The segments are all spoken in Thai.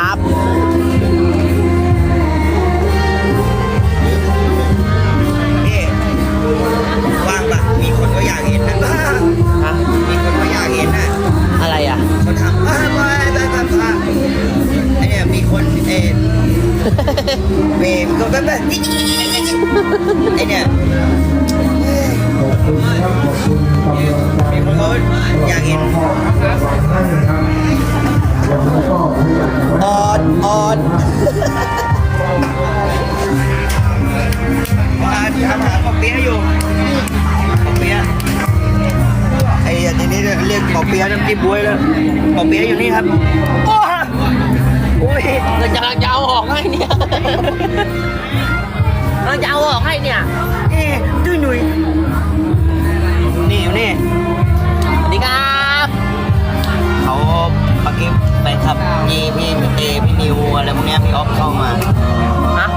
ครับ เราจะจะเอาออกให้เนี่ยเราจะเอาออกให้เนี่ยเอ๊ะดื้อหนุ่ยนี่อยู่นี่สวัสดีครับเขาปากิฟแฟนคลับพี่พี่พี่เตพี่นิวอะไรพวกเนี้ยพี่ออฟเข้ามาฮะ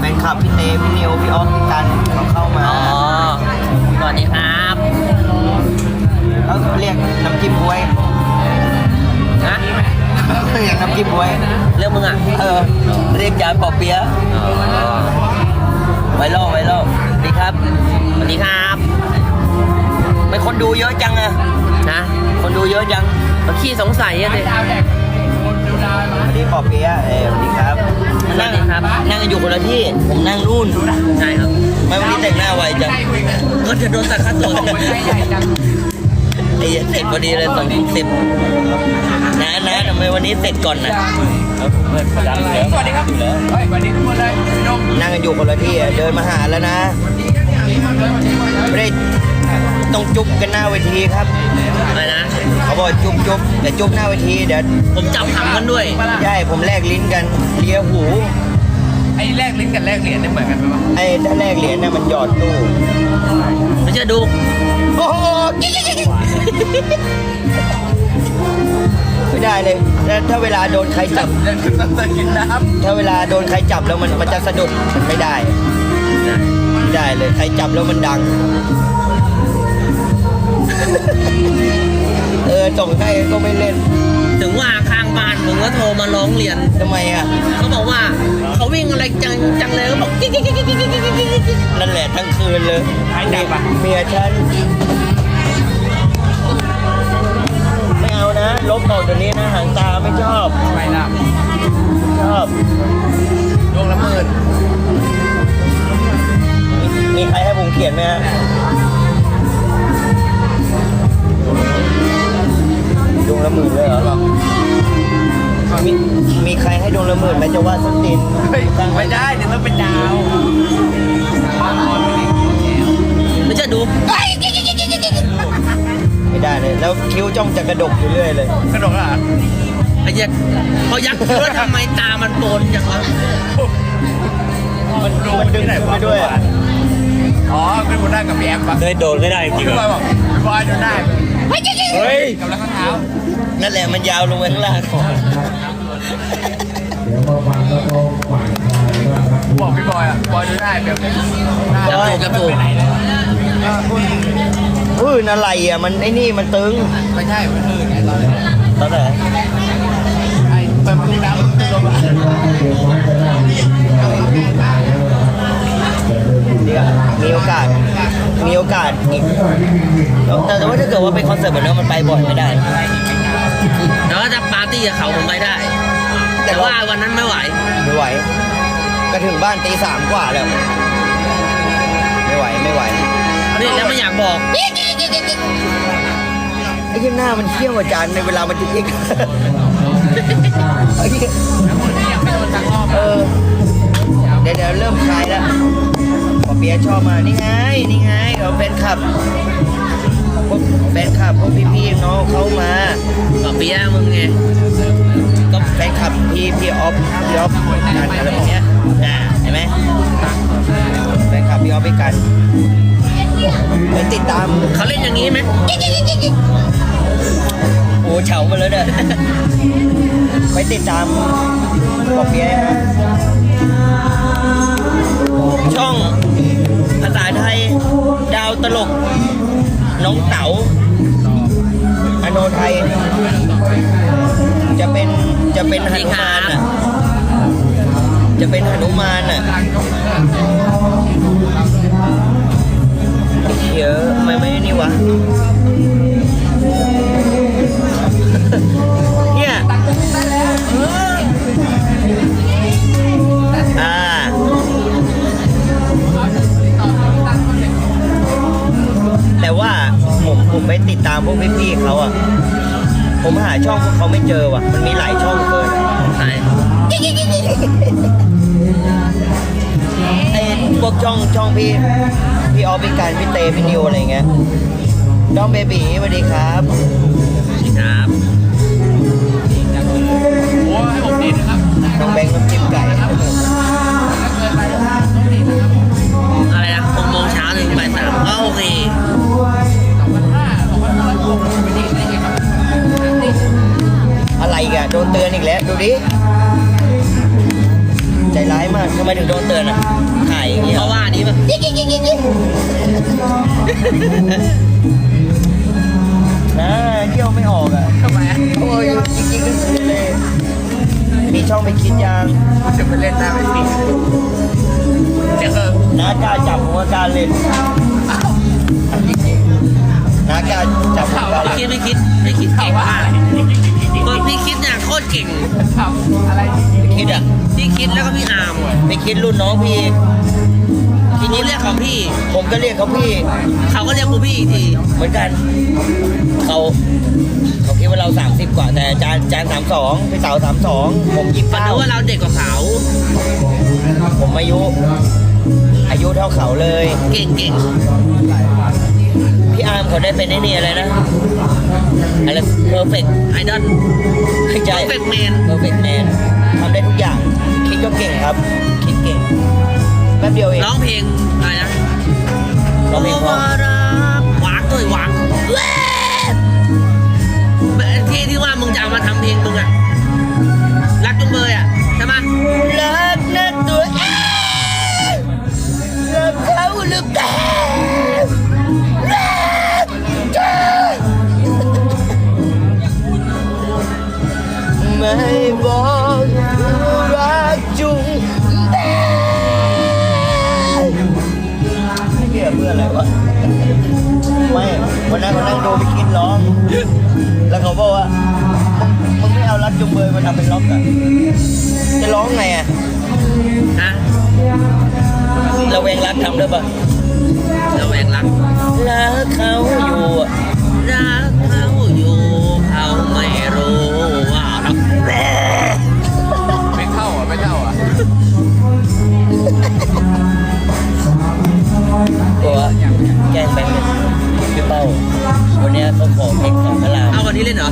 แฟนคลับพี่เตพี่นิวพี่ออฟพี่กันเขาเข้ามาอ๋อสวัสดีครับแล้วเรียกน้ำจิ้มบวยฮะ เรียกน้ำจิ้มบวยเรื่องมึงอะเออเรียกจานปอเปี๊ยะอ๋อไวรัลไวรัลดีครับสวัสดีครับไม่คนดูเยอะจังอะนะคนดูเยอะจังมื่อขี้สงสัยอะสิสวัสดีปอเปี๊ยะเอ้ยสวัสดีครับสวัสดีครับ นั่งอยู่คนละที่ผมนั่งนู่นใช่ครับไม่วันนี้แต่งหน้าไวจังก็จะโดนตัดค่าตัว ไอ้เหี้ยเสร็จพอดีเลยสองทุ่มสิบนะนะทำไมวันนี้เสร็จก่อนนะสวัสดีครับเฮ้ยสวัสดีทุกคนเลยพี่นมนั่งกันอยู่คนละที่อะเดินมาหาแล้วนะไม่ได้ต้องจุ๊บกันหน้าเวทีครับอะไรนะเขาบอกจุ๊บจุ๊บแต่จุ๊บหน้าเวทีเดี๋ยวผมจับหำกันด้วยใช่ผมแลกลิ้นกันเลียหูไอ้แลกลิ้นกับแลกเหรียญเนี่ยเหมือนกันไหมวะไอ้ถ้าแลกเหรียญน่ะมันหยอดตู้ไม่เชื่อดู โอ้โหไม่ได้เลยแล้วถ้าเวลาโดนใครจับเล่นต้องเติมกินน้ถ้าเวลาโดนใครจับแล้วมันมันจะสะดุดมันไม่ได้ไม่ได้เลยใครจับแล้วมันดัง เออส่งให้ก็ไม่เล่น ถึงว่า บาลผมก็โทรมาร้องเรียนทำไมอะเขาบอกว่าเขาวิ่งอะไรจังจังเลยเขาบอกกิ๊กกิ๊กกิ๊กกิ๊กกิ๊กกิ๊กนั่นแหละทั้งคืนเลยหายดับอะเมียฉันไม่เอานะ ลบออกตัวนี้นะหางตาไม่ชอบทำไมล่ะชอบดวงละหมื่นมีใครให้ผมเขียนไหมฮะดวงละหมื่นเลยเหรอ มีมีใครให้ดวงละหมื่นไหมจะว่าส้นตีนเฮ้ยไม่ได้เดี๋ยวต้องเป็นดาวไม่เชื่อดูไม่ได้เลย แล้วคิ้วจ้องจะกระดกอยู่เรื่อยเลยกระโดดอะไอ้เหี้ยเขายักคิ้วแล้วทำไมตามันโปนอย่างวะมันมันดึงขึ้นไปด้วยอะอ๋อเป็นคนได้กับพี่แอมปะเคยโดนไม่ได้จริงพี่บอยบอกพี่บอยโดนได้เฮ้ยกับแล้วข้างเท้า นั่นแหละมันยาวลงไปข้างล่างก่อนบอกพี่บอยอะบอยโดนได้แบบจับถูกจับถูกไปไหนเลยพื้นอะไรอะมันไอ้นี่มันตึงไม่ใช่มันอื่นไงตอนนี้ตอนไหนไอ้เปิดประตูน้ำมันลงอะเดี๋ยวมีโอกาส มีโอกาสอีกแต่แต่ว่าถ้าเกิดว่าเป็นคอนเสิร์ตแบบนี้มันไปบ่อยไม่ได้ แล้วก็จะปาร์ตี้กับเขาผมไปได้ แต่แต่ว่าว่าวันนั้นไม่ไหว ไม่ไหว ก็ถึงบ้านตีสามกว่าแล้ว ไม่ไหวไม่ไหวนี่แล้วไม่อยากบอกไอ้ที่หน้ามันเขี้ยวอาจารย์ในเวลามันจะยิกไอ้เหี้ยยังไม่โดนสักรอบเออเดี๋ยวเดี๋ยวเริ่มคลายแล้วพอเปียะชอบมานี่ไงนี่ไงเขาแฟนคลับ พวกแฟนคลับพวกพี่ๆน้องเขามากับเปียะมึงไงก็แฟนคลับพี่พี่ออฟพี่ออฟกันอะไรพวกเนี้ยอ่าเห็นไหมแฟนคลับพี่ออฟพี่กันไปติดตามเขาเล่นอย่างนี้ไหมโอ้เฉามาแล้วเนี่ยไปติดตามปอเปียะนะช่องภาษาไทย ดาวตลก น้องเต๋าอโนไทย จะเป็นจะเป็นหนุมานอะ จะเป็นหนุมานอะเยอะไม่ไม่นี่วะเนี่ยอ่า ไปติดตามพวกพี่ๆเขาอะ ผมหาช่องพวกเขาไม่เจอว่ะ มันมีหลายช่องเกินใช่ไอ้พวกช่องช่องพี่ พี่ออฟพี่การพี่เตพี่นิวอะไรเงี้ยน้องเบบีสวัสดีครับครับโอ้ให้ผมดีนะครับน้องแบงค์น้ำจิ้มไก่อะไรนะหกโมงเช้าถึงบ่ายสามก็โอเค อะไรอีกันโดนเตือนอีกแล้ว ดูดิ ใจร้ายมากทำไมถึงโดนเตือนอะถ่ายอย่างเงี้ยเพราะว่าอันนี้มันนะเที่ยวไม่ออกอะทำไมโอ้ยจริงๆเลย มีช่องไปคิดยังจะไปเล่นหน้าไม่ติดเจ๊เออน้ากล้าจับผมว่ากล้าเล่นน้ากล้า จับผมกล้าไม่เล่นคิดไม่คิดไม่คิดเก่งมากคนพี่คิดเนี่ยโคตรเก่งอะไรไปคิดอะพี่คิดแล้วก็พี่อาร์มไปคิดรุ่นน้องพี่ทีนี้เรียกของพี่ ผมก็เรียกเขาพี่ เขาก็เรียกกูพี่อีกทีเหมือนกัน เขาเขาคิดว่าเรา30กว่า แต่จานจาน32พี่เต๋า32ผมยี่มันเก้ารู้ว่าเราเด็กกว่าเขาผมอายุ อายุเท่าเขาเลย เก่งเก่งพี่อามเขาได้เป็นไอ้นี่อะไรนะอะไรเพอร์เฟกต์ไอดอลไม่ใช่ Perfect Man เพอร์เฟกต์แมนทำได้ทุกอย่าง คิดก็เก่งครับ คิดเก่งแป๊บเดียวเองร้องเพลงอะไรนะร้องเพลงเพราะหวานด้วยหวานแว่ที่ที่ว่ามึงจะเอามาทำเพลงมึงอะรักจุงเบยอะใช่ไหมรักนะตัวเองรักเขาหรือเปล่า ไม่บอกรักจุงเบยไม่เกี่ยวเพื่ออะไรวะไม่วันนั้นเขานั่งดูพี่คิดร้องแล้วเขาบอ ตัวแกล้งแบงค์เลยพี่เป้าวันเนี้ยเขาขอเพลงสองพระรามเอาวันนี้เล่นเหรอ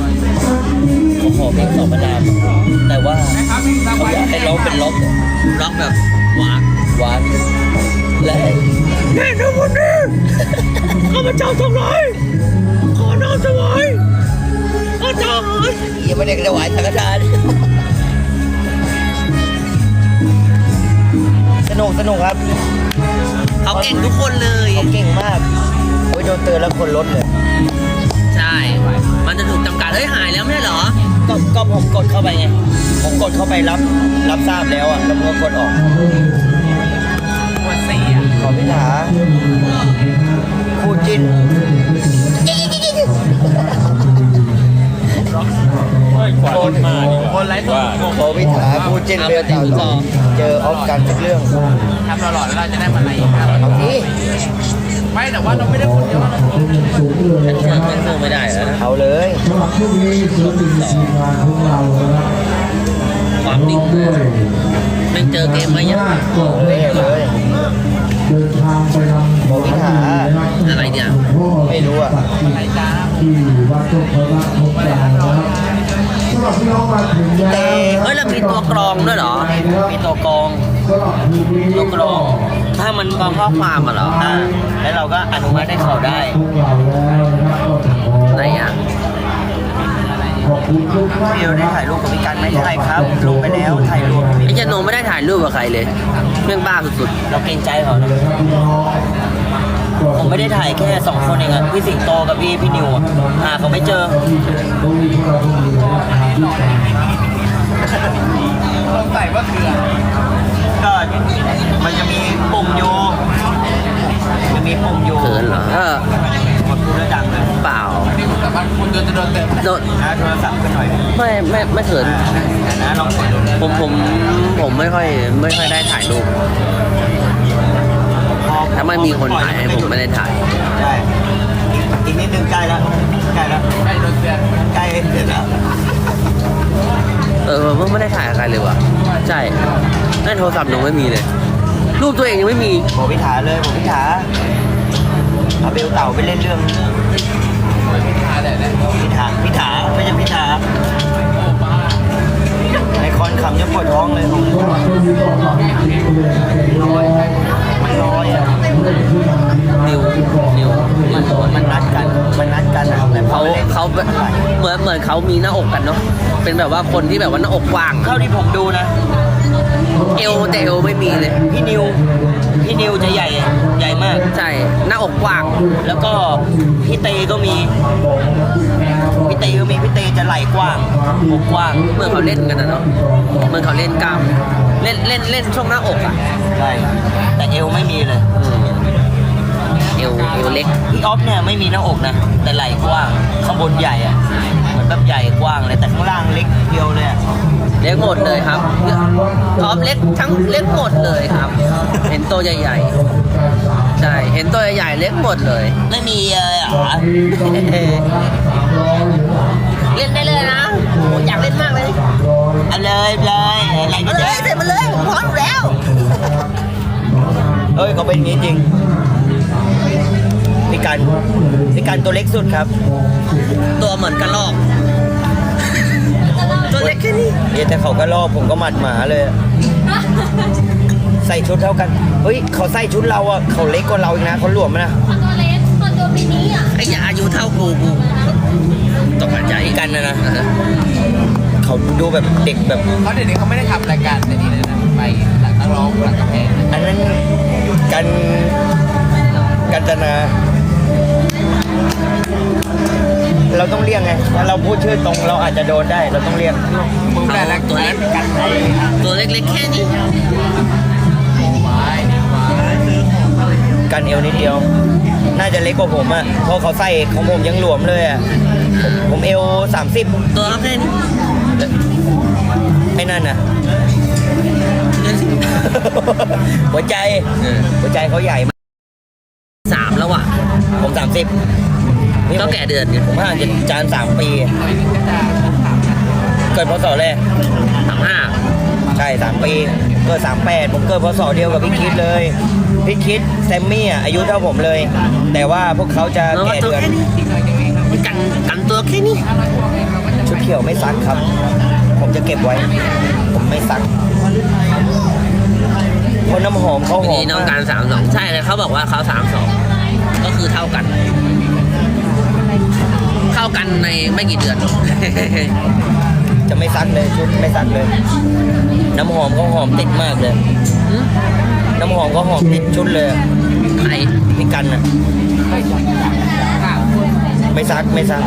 เขาขอเพลงสองพระรามแต่ว่าเขาอยากให้ร้องเป็นล็อกอะร็อกแบบหวานหวานและแม่ทุกคนนี้ข้าพเจ้าทั้งหลายขอน้อมถวายอาจารย์ยังไม่ได้ถวายสังฆทานสนุกสนุกครับ เขาเก่งทุกคนเลย เขาเก่งมากโอ้ยโดนเตือนแล้วคนลดเลย ใช่ มันจะถูกจำกัดเฮ้ยหายแล้วไม่ใช่เหรอ ก็ก็ผมกดเข้าไปไง ผมกดเข้าไปรับ รับทราบแล้วอะแล้วผมก็กดออกปวดสี่อะขอพิธาคู่จิ้น โคนมาคนไร้ตัวขอพิธาคู่จิ้นเบลตาต่อเจอออฟกันสักเรื่องทำหล่อๆแล้วเราจะได้มาอะไรอีกครับเอาทีไม่แต่ว่าเราไม่ได้คนเดียวเราคนฉันเชื่อมันสู้ไม่ได้แล้วนะเอาเลยสำหรับช่วงนี้ศิลปินทีมงานของเรานะครับความนิ่งด้วยแม่งเจอเกมมาเยอะญาติก่อนเล่เลยเดินทางไปทำบอกพิธาอะไรเนี่ยพ่อไม่รู้อะอะไรจ้าที่วัดต้นพระทงกลางนะครับ สำหรับพี่น้องมาถึงแล้วเตเฮ้ยเรามีตัวกรองด้วยเหรอ มีตัวกรองสำหรับทีนี้ตัวกรอง ถ้ามันกรองข้อความมาเหรออ่าแล้วเราก็อนุมัติให้เขาได้พวกเราแล้วนะครับก็ขอไหนอะขอบคุณทุกท่านเบลได้ถ่ายรูปกับพี่กันไหมถ่ายครับ ลงไปแล้วถ่ายรูปไอ้เจาโนไม่ได้ถ่ายรูปกับใครเลยเรื่องบ้าสุดเราเกรงใจเขานะนะครับพี่น้องก็ ผมไม่ได้ถ่ายแค่สองคนเองอะพี่สิงโตกับพี่พี่นิวอะหาเขาไม่เจอที่เป็นตู้ที่เราต้องดูแลทางที่การต้องใส่ว่าเกลือก็มันจะมีปุ่มอยู่จะมีปุ่มอยู่เขินเหรอ เออกดพูดแล้วดังเลยเปล่านี่คุณสามารถคุณโดนจะโดนเต็มโดน นะโทรศัพท์กันหน่อยไม่ไม่ไม่เขิน อ่านะลองกดดูผมผมผมไม่ค่อยไม่ค่อยได้ถ่ายรูปพอ ถ้าไม่มีคนถ่ายให้ผมไม่ได้ถ่าย ใช่อีกอีกนิดนึงใกล้แล้วใกล้แล้วใกล้โดนเตือนใกล้เสร็จแล้วเออเพิ่งไม่ได้ถ่ายกับใครเลยว่ะใช่ในโทรศัพท์หนูไม่มีเลย รูปตัวเองยังไม่มีบอกพิธาเลยบอกพิธาเอาเบลเต่าไปเล่นเรื่องทาแต่เนี่ยพิธาพิธาไม่ใช่พิธาโอ้บ้าในคอนขำจะปวดท้องเลยผมสำห รับช่วงนี้ก็ฝากติดตามเลยนะครับร้อยมันลอยอะนิวนิวมันมันนัดกันมันนัดกันนะแต่พอเขาไปล่นเขาเหมือนเหมือนเขามีหน้าอกกันเนาะเป็นแบบว่าคนที่แบบว่าหน้าอกกว้างเท่าที่ผมดูนะ เอวแต่เอวไม่มีเลย พี่นิว พี่นิวจะใหญ่ใหญ่มาก ใช่หน้าอกกว้าง แล้วก็พี่เตก็มีพี่เตก็มีพี่เตจะไหล่กว้างอกกว้างเมื่อเขาเล่นกันนะเนาะเมื่อเขาเล่นกล้ามเล่นเล่นเล่นช่วงหน้าอกอะใช่แต่เอวไม่มีเลยอืมเอวเอวเล็กพี่ออฟเนี่ยไม่มีหน้าอกนะแต่ไหล่กว้างข้างบนใหญ่อะเหมือนแบบใหญ่กว้างเลยแต่ข้างล่างเล็กเพียวเลยอะเล็กหมดเลยครับท็อปเล็กทั้งเล็กหมดเลยครับเห็น ตัวใหญ่ๆ ใช่ เห็นตัวใหญ่ๆเล็กหมดเลย ไม่มีเลยเหรอ เล่นได้เลยนะโอ้อยากเล่นมากเลยเอาเลยเลยอะไรก็เอาเลได้ยเสร็จมาเลยผมพร้อมอยู่แล้ว เอ้ยเขาเป็นอย่างนี้จริงพี่กันพี่กันตัวเล็กสุดครับตัวเหมือนกระรอก ตัวเล็กแค่นี้เดี๋ยวแต่เขาก็รอบผมก็หมัดหมาเลยอะ ใส่ชุดเท่ากัน เฮ้ยเขาใส่ชุดเราอะเขาเล็กกว่าเราอีกนะเขาหลวมนะคอนโดเล็กคอนโดมินิอะไอ้ยาอายุเท่ากูกูตกใจพี่กันนะนะเออเขาดูแบบเด็กแบบเขาเดี๋ยวนี้เขาไม่ได้ทำรายการแต่นี่เลยนะไปหลังนักร้องหลังกำแพงอันนั้นกันกันจนาเราต้องเรียกไงถ้าเราพูดชื่อตรงเราอาจจะโดนได้ เราต้องเรียกมึงได้แล้วตัวเล็กกันไอ้ตัวเล็กๆแค่นี้ กันเอวนิดเดียว น่าจะเล็กกว่าผมอะเพราะเขาใส่ของผมยังหลวมเลยอะผมผมเอวสามสิบตัวแค่นี้ไอ้นั่นน่ะหัวใจเออหัวใจเขาใหญ่มากสามแล้วอะ ผมสามสิบก็แก่เดือนไงผมห่างจากจานสามปีเกิดพศแรกสามห้าใช่สามปี เกิดสามแปดผมเกิดพศเดียวกับพี่คิดเลย พี่คิดแซมมี่อะอายุเท่าผมเลย แต่ว่าพวกเขาจะแล้วแก่ตัวเดือนแค่นี้กันกันตัวแค่นี้ ชุดเขียวไม่ซักครับ ผมจะเก็บไว้ ผมไม่ซักเพราะน้ำหอมเขาหอนี่มน้องมากการสามสองใช่เลยเขาบอกว่าเขาสามสองก็คือเท่ากัน เท่ากันในไม่กี่เดือน จะไม่ซักเลยชุดไม่ซักเลย น้ำหอมเขาหอมติดมากเลยหืม น้ำหอมเขาหอมติดชุดเลยใครพี่กันอะ ไม่ซักไม่ซัก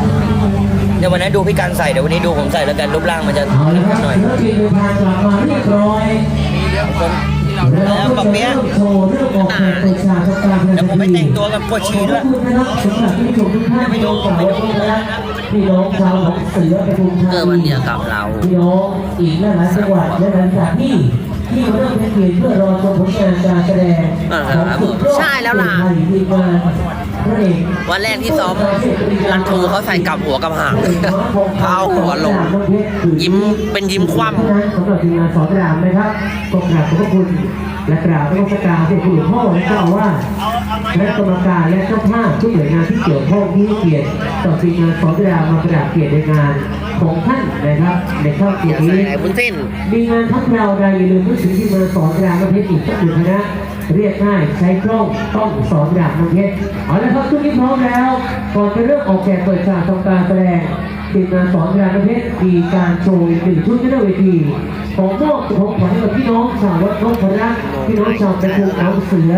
เดี๋ยววันนั้นดูพี่กันใส่เดี๋ยววันนี้ดูผมใส่แล้วกันรูปร่างมันจะเอาละครับหน่อยศิลปินเดินทางกลับมาเรียบร้อยแล้วปะเปี๊ยะโชว์เรื่องของแฟนประชาชนการเดี๋ยวผมไปแต่งตัวกับปวดฉี่ด้วยขอบคุณนะครับสำหรับที่ชมทุกท่านที่น้องสาวนะครับพี่น้องชาวหนองเสือปทุมธานีเกิดวันเดียวกับเราพี่น้องอีกหลายๆจังหวัดและหลายสถานที่ ที่มาเริ่มเป็นเกียรติเพื่อรอชมผลงานการแสดงอ่าครับผมใช่แล้วล่ะทีมงานพระเอกวันแรกที่ซ้อมรันทูเขาใส่กลับหัวกับหางเขาเอาหัวลง ยิ้มเป็นยิ้มคว่สำหรับทีมงานสอนรามนะครับก็กราบขอบพระคุณ และกราบพระพุทธการที่คุณหลวงพ่อและเจ้าอาว่าสและกรรมการและเจ้าภาพทุกหน่วยงานที่เกี่ยวข้องที่ให้เกียรติต่อทีมงานสอนรามมากราบเกียรติในงาน ของท่านนะครับในข้าวำเกีอยรย่าติใส่นี้ไหนบุญเส้นมีงานทั้งเราใดอย่าลืมนึกถึงที่มาสอนรามน้ำเพชรอีกสักหนึ่งคณะเรียกง่ายใช้กล้องต้องสอนรามน้ำเพชรเอาละครับทุกนี้พร้อมแล้วก่อนจะเริ่มออกแจกเปิดฉากทำการแสดง ทีมงานสอนรามเพชรมีการโชว์หนึ่งชุดที่หน้าเวทีของมอบของขวัญให้กับพี่น้องชาววัดนพรัตน์พี่น้องชาวประตูน้ำเสือ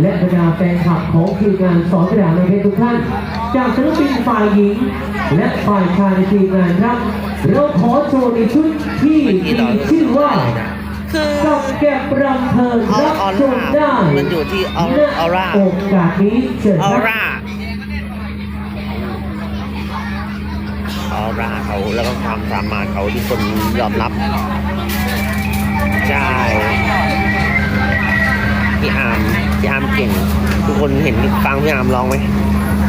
และบรรดาแฟนคลับของทีมงานสอนรามเพชรทุกท่าน จากศิลปินฝ่ายหญิง และฝ่ายชายในทีมงานครับเราขอโชว์ในชุดที่มีชื่อว่าคือกับแก็บรำเพลินรับชมได้มันอยู่ที่ออร่าโอกาสนี้เชิญอคอรับร่า ร่าเขาแล้วก็ความสามารถเขาที่คนยอมรับใช่พี่อาร์มพี่อาร์มเก่ง ทุกคนเห็นฟังพี่อาร์มร้องไหม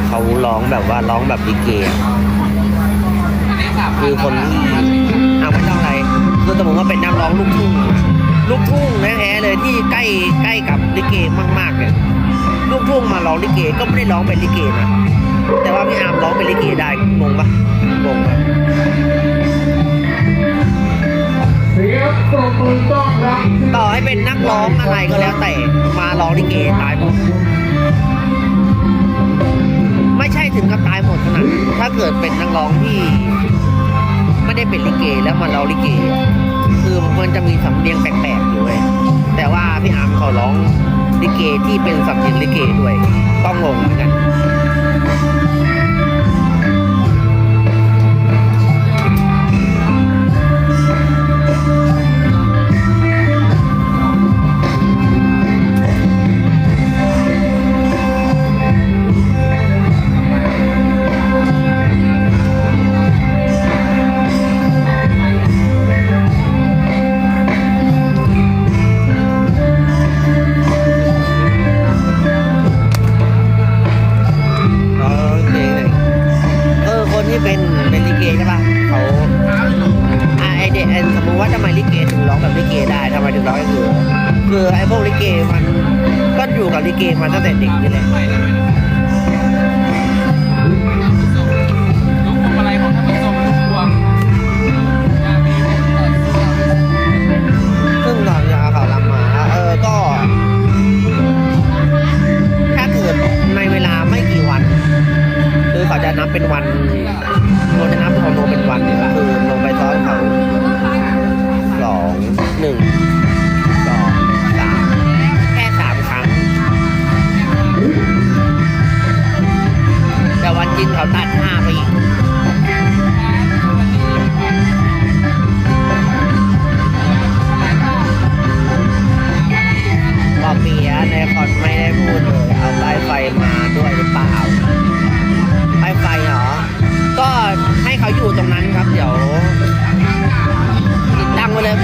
เขาร้องแบบว่าร้องแบบลิเกอะคือคนที่อาไม่ต้องอะไรคือสมมติว่าเป็นนักร้องลูกทุ่งลูกทุ่งแท้ๆเลยที่ใกล้ใกล้กับลิเกมากๆเนี่ยลูกทุ่งมาร้องลิเกก็ไม่ได้ร้องเป็นลิเกนะ แต่ว่าพี่อาร์มร้องเป็นลิเกได้งงปะงงปะเสียงปรบมือต้อนรับต่อให้เป็นนักร้องอะไรก็แล้วแต่มาร้องลิเกตายหมดไม่ใช่ถึงกับตายหมดขนาดถ้าเกิดเป็นนักร้องที่ ไม่ได้เป็นลิเกแล้วมาร้องลิเกอคือมันจะมีสำเนียงแปลกๆอยู่เว้ยแต่ว่าพี่อาร์มเขาร้องลิเกที่เป็นสำเนียงลิเกด้วยก็งงเหมือนกัน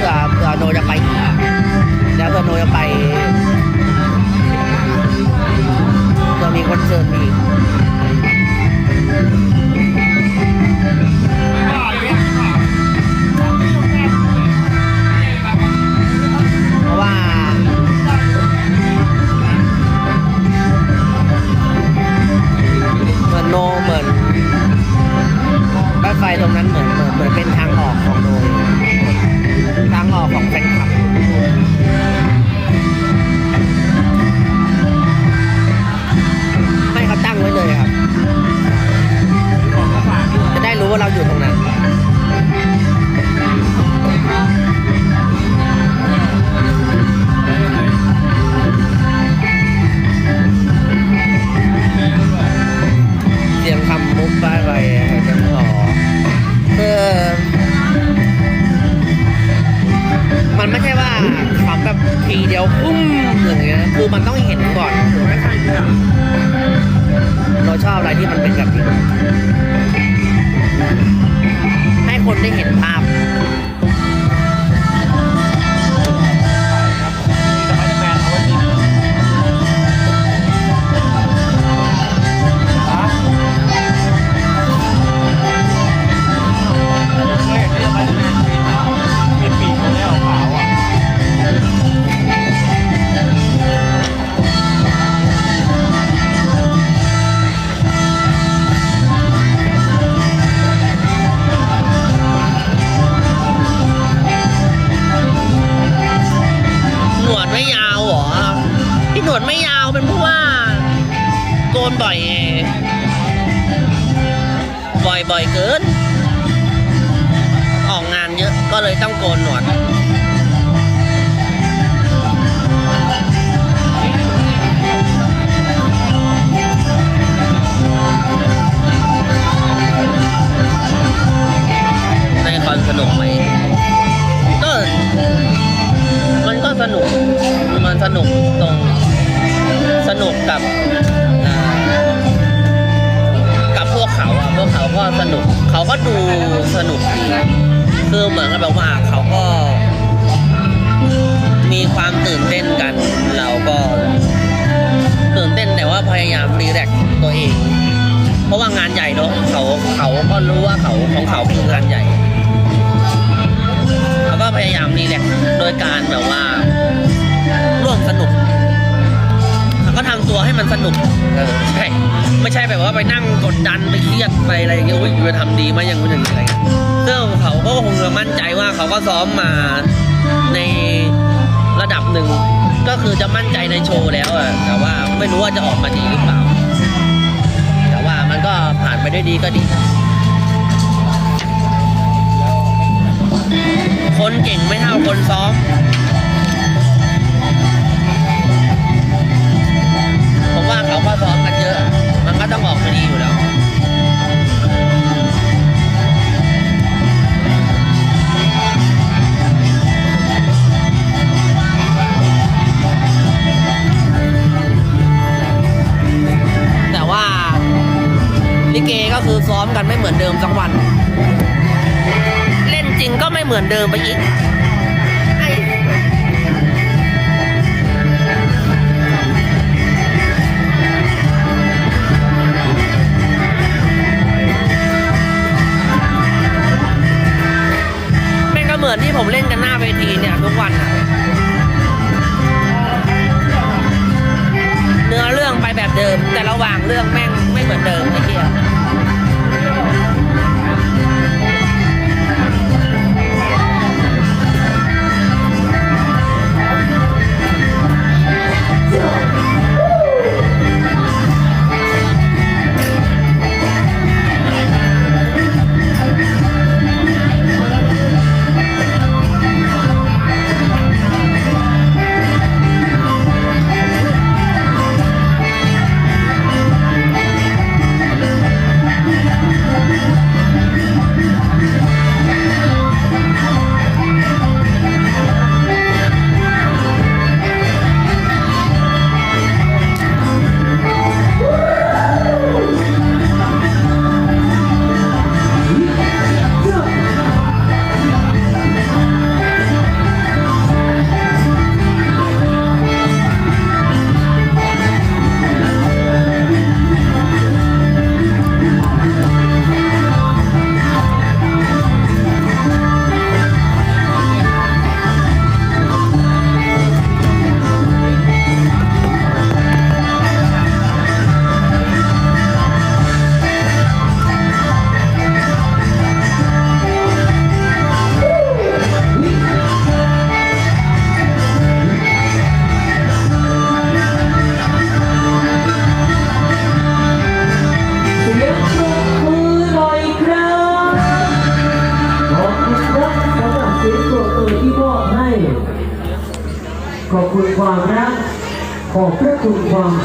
ผื่อเผื่อโนจะไปอีกเดี๋ยวเผื่อโนจะไปเผื่อมีคนเชิญมีอีกเหมือนโนเหมือนบ้านไฟตรงนั้นเหมือนเหมือนเหมือนเป็นทางออก องโนทางออกของแฟนคลับให้เขาตั้งไว้เลยครับ จะได้รู้ว่าเราอยู่ตรงนั้น สนุกตรงสนุกกับกับพวกเขาอะพวกเขาก็สนุก เขาก็ดูสนุกดีคือเหมือนกับแบบว่าเขาก็มีความตื่นเต้นกัน เราก็ตื่นเต้นแต่ว่าพยายามรีแลกตัวเอง เพราะว่างานใหญ่เนอะเขาเขาก็รู้ว่าเขาของเขาคืองานใหญ่เขาก็พยายามรีแลกโดยการแบบว่า ร่วมสนุกก็ทำตัวให้มันสนุกเออใช่ไม่ใช่แบบว่าไปนั่งกดดันไปเครียดไปอะไรอย่างเงี้ยอุ้ยจะทำดีไหมอย่างนู้นอย่างนี้อะไรเงี้ยซึ่งเขาก็คงจะมั่นใจว่าเขาก็ซ้อมมาในระดับหนึ่งก็คือจะมั่นใจในโชว์แล้วอะแต่ว่าไม่รู้ว่าจะออกมาดีหรือเปล่า แต่ว่ามันก็ผ่านไปด้วยดีก็ดี คนเก่งไม่เท่าคนซ้อม ก็ต้องออกมาดีอยู่แล้วแต่ว่าลิเกก็คือซ้อมกันไม่เหมือนเดิมสักวัน เล่นจริงก็ไม่เหมือนเดิมไปอีก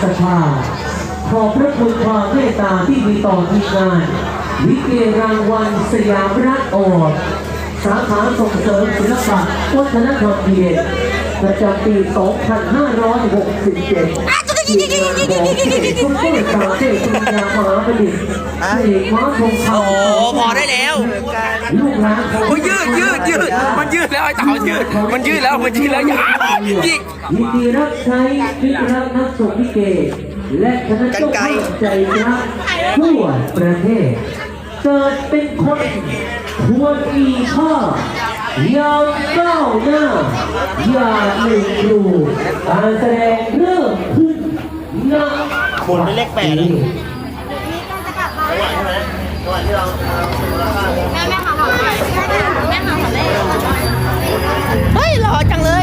ศรัทธาขอบพระคุณความเมตตาที่มีต่อทีมงาน วิเกรางวัลสยามรัฐออดสาขาส่งเสริมศิลปะวัฒนธรรมเพียรประจำปี 2567ทีมงานของเขตทุกเทศสาเทพปัญญามหาประดิษฐ์เสกม้าทงคำโอ้โหพอได้แล้ว โอ้ยยืดยืดยืดมันยืดแล้วไอ้เต๋ายืด มันยืดแล้วมันยืดแล้วอย่ายิงยินดีรับใช้พิธีรับนักส่งพิเก และคณะเจ้าภาพใจรักทั่วประเทศ เกิดเป็นคนควรมีค่ายาวก้าวหน้าอย่าหนึ่งดูการแสดงเริ่มขึ้นณหมุนเป็นเลขแปดอะนี้จังหวะใช่ไหมจังหวะที่เรา khó chăng nữa?